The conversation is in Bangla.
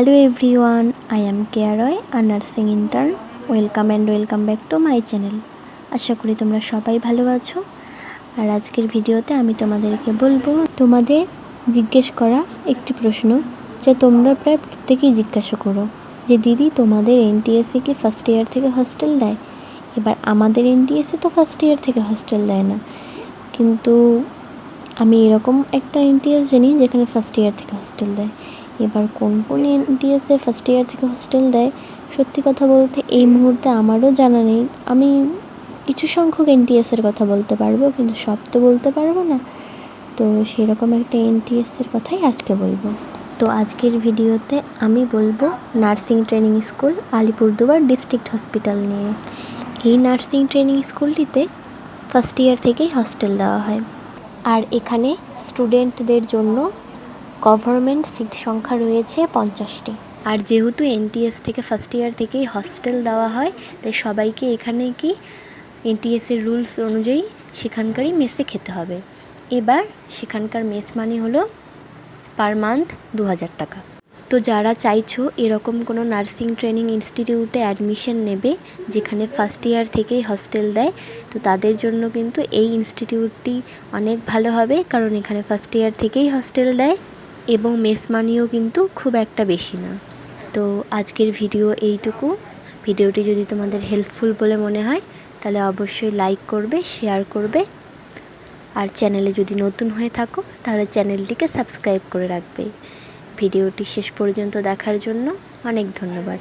Hello everyone I am Keya Roy R nursing intern welcome and welcome back to my channel আশা করি তোমরা সবাই ভালো আছো। আর আজকের ভিডিওতে আমি তোমাদেরকে বলব, তোমাদের জিজ্ঞেস করা একটি প্রশ্ন যা তোমরা প্রায় প্রত্যেকেই জিজ্ঞাসা করো। যে দিদি, তোমাদের এনটিএসসি কি ফার্স্ট ইয়ার থেকে হস্টেল দেয়? এবার আমাদের এনটিএসসি তো ফার্স্ট ইয়ার থেকে হস্টেল দেয় না। কিন্তু আমি এরকম একটা এনটিএস জানি যেখানে ফার্স্ট ইয়ার থেকে হস্টেল দেয়। এবার কোন কোন এনটিএসে ফার্স্ট ইয়ার থেকে হস্টেল দেয়। সত্যি কথা বলতে এই মুহূর্তে আমারও জানা নেই। আমি কিছু সংখ্যক এনটিএসের কথা বলতে পারব, কিন্তু সব তো বলতে পারব না। তো সেরকম একটা এনটিএসের কথাই আজকে বলব। তো আজকের ভিডিওতে আমি বলব nursing training school, Alipurduar district hospital নিয়ে। এই নার্সিং ট্রেনিং স্কুলটিতে ফার্স্ট ইয়ার থেকেই হস্টেল দেওয়া হয়। আর এখানে স্টুডেন্টদের জন্য গভর্নমেন্ট সিট সংখ্যা রয়েছে পঞ্চাশটি। আর যেহেতু এনটিএস থেকে ফার্স্ট ইয়ার থেকেই হস্টেল দেওয়া হয়, তাই সবাইকে এখানে কি এনটিএসের রুলস অনুযায়ী সেখানকারই মেসে খেতে হবে। এবার সেখানকার মেস মানি হলো পার মান্থ দু হাজার টাকা। তো যারা চাইছো এরকম কোনো নার্সিং ট্রেনিং ইনস্টিটিউটে অ্যাডমিশন নেবে, যেখানে ফার্স্ট ইয়ার থেকেই হস্টেল দেয়, তো তাদের জন্য কিন্তু এই ইনস্টিটিউটটি অনেক ভালো হবে, কারণ এখানে ফার্স্ট ইয়ার থেকেই হস্টেল দেয়। এবং মেস মানিও কিন্তু খুব একটা বেশি না। তো আজকের ভিডিও এইটুকু। ভিডিওটি যদি তোমাদের হেল্পফুল বলে মনে হয়, তাহলে অবশ্যই লাইক করবে শেয়ার করবে। আর চ্যানেলে যদি নতুন হয়ে থাকো, তাহলে চ্যানেলটিকে সাবস্ক্রাইব করে রাখবে। ভিডিওটি শেষ পর্যন্ত দেখার জন্য অনেক ধন্যবাদ।